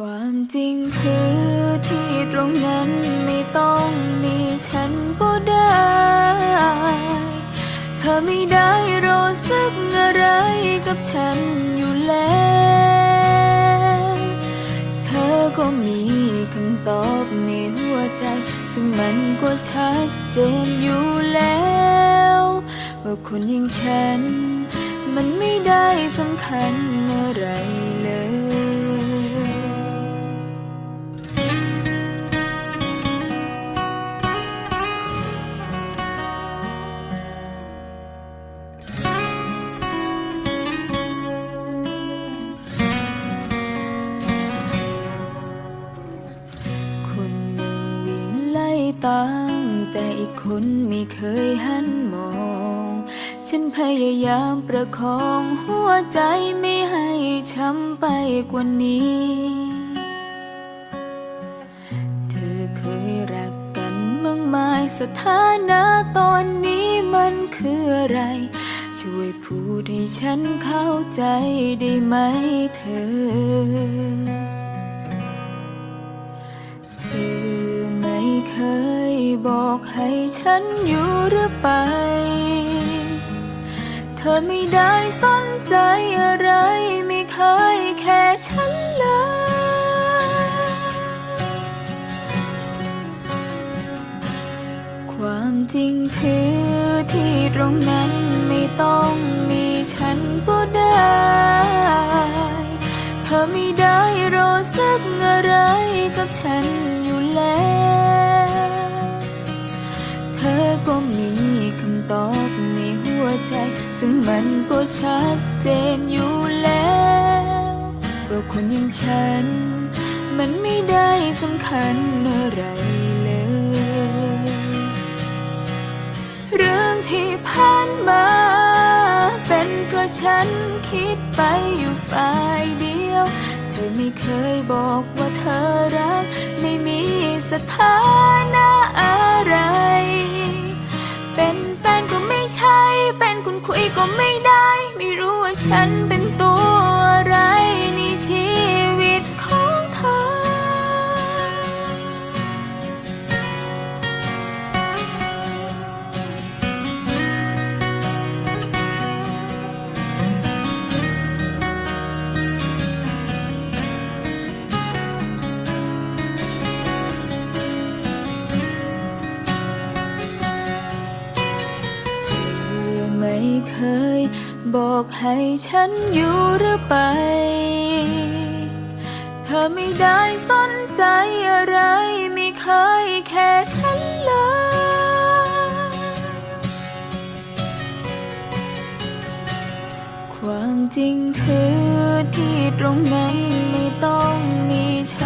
ความจริงคือที่ตรงนั้นไม่ต้องมีฉันก็ได้ เธอไม่ได้รู้สึกอะไรกับฉันอยู่แล้ว เธอก็มีคำตอบในหัวใจ ซึ่งมันก็ชัดเจนอยู่แล้วว่าคนอย่างฉัน มันไม่ได้สำคัญอะไร ตามแต่อีกคนไม่เคยหันมอง ฉันพยายามประคองหัวใจไม่ให้ช้ำไปกว่านี้ เธอเคยรักกันบ้างไหมสถานะตอนนี้มันคืออะไร ช่วยพูดให้ฉันเข้าใจได้ไหมเธอ บอกให้ฉันอยู่หรือไป เธอไม่ได้สนใจอะไร ไม่เคยแค่ฉันเลยความจริงคือที่ตรงนั้นไม่ต้องมีฉันก็ได้ เธอไม่ได้รู้สึกอะไรกับฉันอยู่แล้ว ชัดเจนอยู่แล้วว่าคนอย่างฉัน มันไม่ได้สำคัญอะไรเลย เรื่องที่ผ่านมา เป็นเพราะฉันคิดไปอยู่ฝ่ายเดียว เธอไม่เคยบอกว่าเธอรัก ไม่มีสถานะอะไร เป็นแฟนก็ไม่ใช่ เป็นคนคุยก็ไม่ได้ ฉันเป็น เคย บอกให้ฉันอยู่หรือไป เธอไม่ได้สนใจอะไร ไม่เคยแค่ฉันเลยความจริงคือที่ตรงนั้นไม่ต้องมีฉัน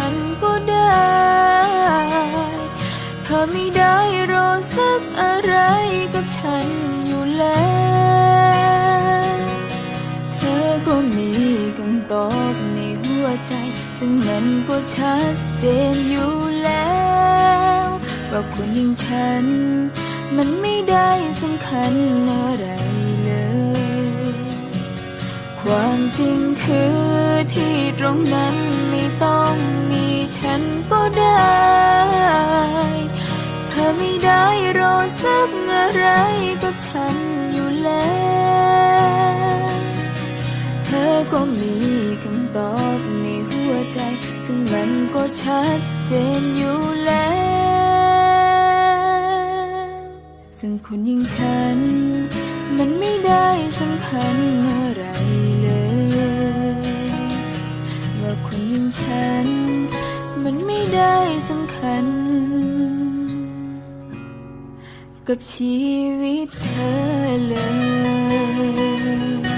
มันก็ชัดเจนอยู่แล้ว ว่าคนอย่างฉัน มันไม่ได้สำคัญอะไรเลย ความจริงคือที่ตรงนั้นไม่ต้องมีฉันก็ได้เธอไม่ได้รู้สึกอะไรกับฉันอยู่แล้ว เธอก็มีคำตอบ ใจ ซึ่งมันก็ชัดเจนอยู่แล้ว ซึ่งคนอย่างฉัน มันไม่ได้สำคัญอะไรเลย ว่าคนอย่างฉัน มันไม่ได้สำคัญ กับชีวิตเธอเลย